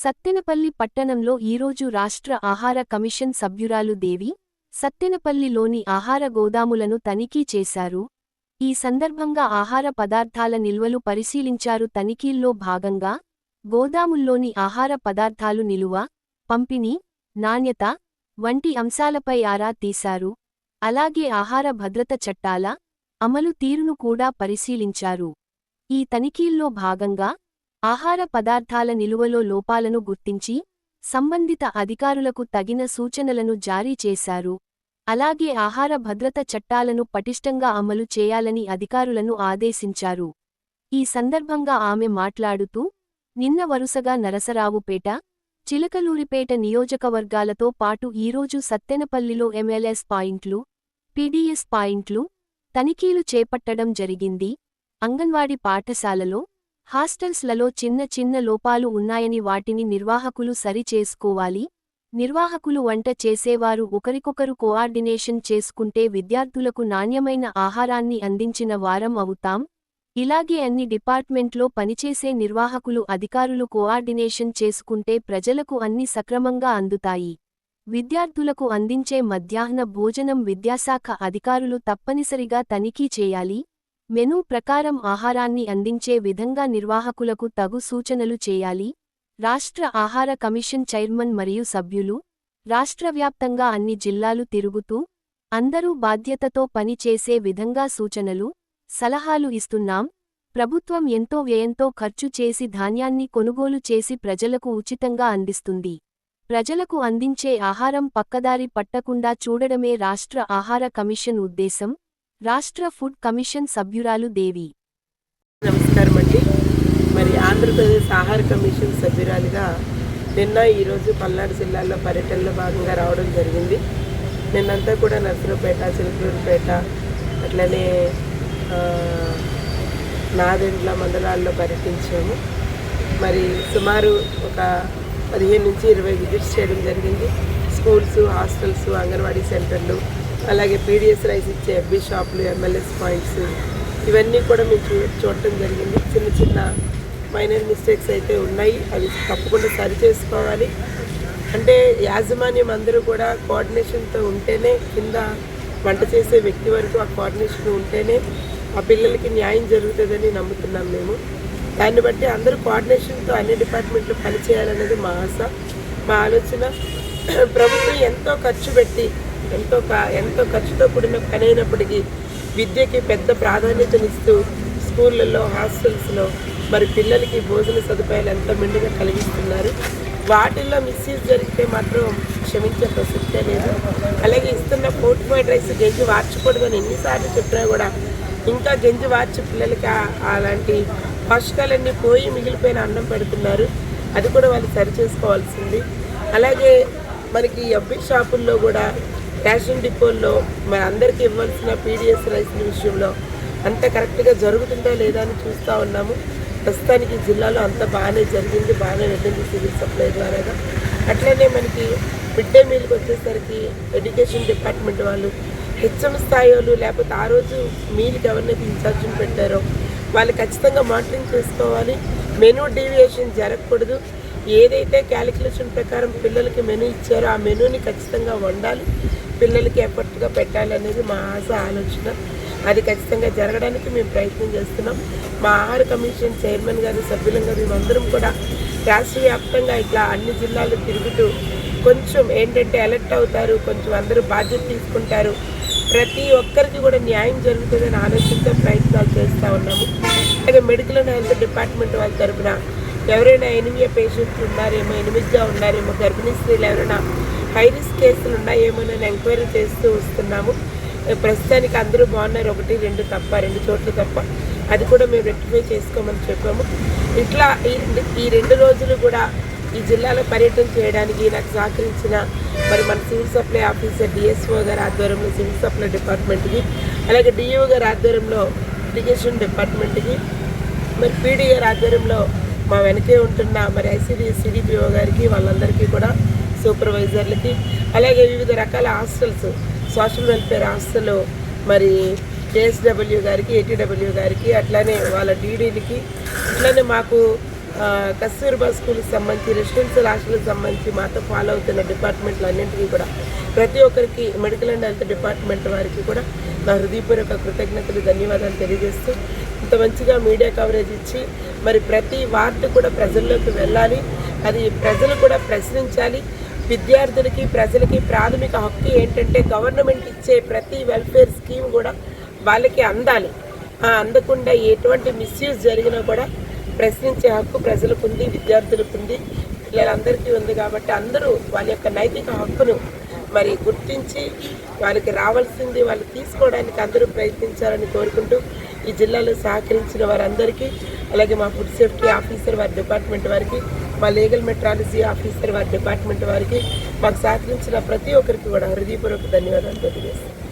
సత్తెనపల్లి పట్టణంలో ఈరోజు రాష్ట్ర ఆహార కమిషన్ సభ్యురాలు దేవి సత్తెనపల్లిలోని ఆహార గోదాములను తనిఖీ చేశారు. ఈ సందర్భంగా ఆహార పదార్థాల నిల్వలు పరిశీలించారు. తనిఖీల్లో భాగంగా గోదాముల్లోని ఆహార పదార్థాలు నిలువ పంపిణీ నాణ్యత వంటి అంశాలపై ఆరా తీశారు. అలాగే ఆహార భద్రత చట్టాల అమలు తీరును కూడా పరిశీలించారు. ఈ తనిఖీల్లో భాగంగా ఆహార పదార్థాల నిలువలో లోపాలను గుర్తించి సంబంధిత అధికారులకు తగిన సూచనలను జారీ చేశారు. అలాగే ఆహార భద్రత చట్టాలను పటిష్టంగా అమలు చేయాలని అధికారులను ఆదేశించారు. ఈ సందర్భంగా ఆమె మాట్లాడుతూ నిన్న వరుసగా నరసరావుపేట చిలకలూరిపేట నియోజకవర్గాలతో పాటు ఈరోజు సత్తెనపల్లిలో ఎంఎల్ఎస్ పాయింట్లు పీడీఎస్ పాయింట్లు తనిఖీలు చేపట్టడం జరిగింది. అంగన్వాడి పాఠశాలలో హాస్టల్స్లలో చిన్న చిన్న లోపాలు ఉన్నాయని వాటిని నిర్వాహకులు సరిచేసుకోవాలి. నిర్వాహకులు వంట చేసేవారు ఒకరికొకరు కోఆర్డినేషన్ చేసుకుంటే విద్యార్థులకు నాణ్యమైన ఆహారాన్ని అందించిన వారం అవుతాం. ఇలాగే అన్ని డిపార్ట్మెంట్లో పనిచేసే నిర్వాహకులు అధికారులు కోఆర్డినేషన్ చేసుకుంటే ప్రజలకు అన్ని సక్రమంగా అందుతాయి. విద్యార్థులకు అందించే మధ్యాహ్న భోజనం విద్యాశాఖ అధికారులు తప్పనిసరిగా తనిఖీ చేయాలి. మెనూ ప్రకారం ఆహారాన్ని అందించే విధంగా నిర్వాహకులకు తగు సూచనలు చేయాలి. రాష్ట్ర ఆహార కమిషన్ చైర్మన్ మరియు సభ్యులు రాష్ట్రవ్యాప్తంగా అన్ని జిల్లాలు తిరుగుతూ అందరూ బాధ్యతతో పని చేసే విధంగా సూచనలు సలహాలు ఇస్తున్నాం. ప్రభుత్వం ఎంతో వ్యయంతో ఖర్చు చేసి ధాన్యాన్ని కొనుగోలు చేసి ప్రజలకు ఉచితంగా అందిస్తుంది. ప్రజలకు అందించే ఆహారం పక్కదారి పట్టకుండా చూడడమే రాష్ట్ర ఆహార కమిషన్ ఉద్దేశం. రాష్ట్ర ఫుడ్ కమిషన్ సభ్యురాలు దేవి. నమస్కారం అండి. మరి ఆంధ్రప్రదేశ్ ఆహార కమిషన్ సభ్యురాలుగా నిన్న ఈరోజు పల్నాడు జిల్లాలో పర్యటనలో భాగంగా రావడం జరిగింది. నిన్నంతా కూడా నర్సరావుపేట చిలకలూరుపేట అట్లనే నాదెండ్ల మండలాల్లో పర్యటించాము. మరి సుమారు ఒక పదిహేను నుంచి ఇరవై విజిట్స్ చేయడం జరిగింది. స్కూల్స్ హాస్టల్స్ అంగన్వాడీ సెంటర్లు అలాగే పీడిఎస్ రైస్ ఇచ్చే ఎఫ్బీ షాపులు ఎంఎల్ఎస్ పాయింట్స్ ఇవన్నీ కూడా మేము చూ చూడటం జరిగింది. చిన్న చిన్న మైనర్ మిస్టేక్స్ అయితే ఉన్నాయి. అవి తప్పకుండా సరి చేసుకోవాలి. అంటే యాజమాన్యం అందరూ కూడా కోఆర్డినేషన్తో ఉంటేనే కింద వంట చేసే వ్యక్తి వరకు ఆ కోఆర్డినేషన్ ఉంటేనే ఆ పిల్లలకి న్యాయం జరుగుతుందని నమ్ముతున్నాం మేము. దాన్ని బట్టి అందరూ కోఆర్డినేషన్తో అన్ని డిపార్ట్మెంట్లు పనిచేయాలనేది మా ఆశ మా ఆలోచన. ప్రభుత్వం ఎంతో ఖర్చు పెట్టి ఎంతో ఎంతో ఖర్చుతో కూడిన పని అయినప్పటికీ విద్యకి పెద్ద ప్రాధాన్యతనిస్తూ స్కూళ్ళల్లో హాస్టల్స్లో మరి పిల్లలకి భోజన సదుపాయాలు ఎంతో మెండుగా కలిగిస్తున్నారు. వాటిల్లో మిస్యూజ్ జరిగితే మాత్రం క్షమించే ప్రసక్తే లేదు. అలాగే ఇస్తున్న ఫోర్టిఫైడ్ రైస్ గెంజి వార్చకూడదని ఎన్నిసార్లు చెప్పినా కూడా ఇంకా గెంజి వార్చి పిల్లలకి అలాంటి పోషకాలన్నీ పోయి మిగిలిపోయిన అన్నం పెడుతున్నారు. అది కూడా వాళ్ళు సరి చేసుకోవాల్సింది. అలాగే మనకి ఎఫ్బి షాపుల్లో కూడా రేషన్ డిపోల్లో మరి అందరికీ ఇవ్వాల్సిన పీడిఎస్ రైస్ విషయంలో అంత కరెక్ట్గా జరుగుతుందా లేదా అని చూస్తూ ఉన్నాము. ప్రస్తుతానికి జిల్లాలో అంత బాగానే జరిగింది. బాగానే వెళ్ళింది సివిల్ సప్లై ద్వారా అట్లనే మనకి మిడ్ డే మీల్కి వచ్చేసరికి ఎడ్యుకేషన్ డిపార్ట్మెంట్ వాళ్ళు హెచ్ఎం స్థాయిలు లేకపోతే ఆ రోజు మీరు ఎవరినైతే ఇన్ఛార్జ్ని పెట్టారో వాళ్ళు ఖచ్చితంగా మానిటరింగ్ చేసుకోవాలి. మెనూ డీవియేషన్ జరగకూడదు. ఏదైతే క్యాలిక్యులేషన్ ప్రకారం పిల్లలకి మెనూ ఇచ్చారో ఆ మెనూని ఖచ్చితంగా వండాలి. పిల్లలకి ఎఫర్ట్గా పెట్టాలి అనేది మా ఆశ ఆలోచన. అది ఖచ్చితంగా జరగడానికి మేము ప్రయత్నం చేస్తున్నాం. మా ఆహార కమిషన్ చైర్మన్ గారు సభ్యులంగా మేమందరం కూడా రాష్ట్ర వ్యాప్తంగా ఇట్లా అన్ని జిల్లాలు తిరుగుతూ కొంచెం ఏంటంటే అలర్ట్ అవుతారు. కొంచెం అందరూ బాధ్యత తీసుకుంటారు. ప్రతి ఒక్కరికి కూడా న్యాయం జరుగుతుందని ఆలోచనతో ప్రయత్నాలు చేస్తూ ఉన్నాము. అలాగే మెడికల్ అండ్ హెల్త్ డిపార్ట్మెంట్ వాళ్ళ తరఫున ఎవరైనా ఎనిమియా పేషెంట్లు ఉన్నారేమో ఎనిమిదిగా ఉన్నారేమో గర్భిణీ స్త్రీలు ఎవరైనా హై రిస్క్ కేసులు ఉన్నాయేమో అని ఎంక్వైరీ చేస్తూ వస్తున్నాము. ప్రస్తుతానికి అందరూ బాగున్నారు. ఒకటి రెండు తప్ప రెండు చోట్ల తప్ప. అది కూడా మేము రెక్టిఫై చేసుకోమని చెప్పాము. ఇట్లా ఈ ఈ రెండు రోజులు కూడా ఈ జిల్లాలో పర్యటన చేయడానికి నాకు సహకరించిన మరి మన సివిల్ సప్లై ఆఫీసర్ డిఎస్ఓ గారి ఆధ్వర్యంలో సివిల్ సప్లై డిపార్ట్మెంట్కి అలాగే డిఓ గారి ఆధ్వర్యంలో ఇరిగేషన్ డిపార్ట్మెంట్కి మరి పీడీ గారి ఆధ్వర్యంలో మా వెనకే ఉంటున్న మరి ఐసీడీ సిడిపిఓ గారికి వాళ్ళందరికీ కూడా సూపర్వైజర్లకి అలాగే వివిధ రకాల హాస్టల్స్ సోషల్ వెల్ఫేర్ హాస్టల్ మరి కేఎస్డబ్ల్యూ గారికి ఏటీడబ్ల్యూ గారికి అట్లానే వాళ్ళ డీడీలకి అట్లానే మాకు కస్తూర్బా స్కూల్కి సంబంధించి రెసిడెన్షియల్ హాస్టల్కి సంబంధించి మాతో ఫాలో అవుతున్న డిపార్ట్మెంట్లు అన్నింటికీ కూడా ప్రతి ఒక్కరికి మెడికల్ అండ్ హెల్త్ డిపార్ట్మెంట్ వారికి కూడా నా హృదయపూర్వక కృతజ్ఞతలు ధన్యవాదాలు తెలియజేస్తూ ఇంత మంచిగా మీడియా కవరేజ్ ఇచ్చి మరి ప్రతి వార్డు కూడా ప్రజల్లోకి వెళ్ళాలి. అది ప్రజలు కూడా ప్రశ్నించాలి. విద్యార్థులకి ప్రజలకి ప్రాథమిక హక్కు ఏంటంటే గవర్నమెంట్ ఇచ్చే ప్రతి వెల్ఫేర్ స్కీమ్ కూడా వాళ్ళకి అందాలి. అందకుండా ఎటువంటి మిస్యూజ్ జరిగినా కూడా ప్రశ్నించే హక్కు ప్రజలకు ఉంది విద్యార్థులకు ఉంది పిల్లలందరికీ ఉంది కాబట్టి అందరూ వాళ్ళ యొక్క నైతిక హక్కును మరి గుర్తించి వాళ్ళకి రావాల్సింది వాళ్ళు తీసుకోవడానికి అందరూ ప్రయత్నించాలని కోరుకుంటూ ఈ జిల్లాలో సహకరించిన వారందరికీ అలాగే మా ఫుడ్ సేఫ్టీ ఆఫీసర్ వారి డిపార్ట్మెంట్ వారికి మా లీగల్ మెట్రాలజీ ఆఫీసర్ వారి డిపార్ట్మెంట్ వారికి మాకు సహకరించిన ప్రతి ఒక్కరికి కూడా హృదయపూర్వక ధన్యవాదాలు తెలియజేస్తాను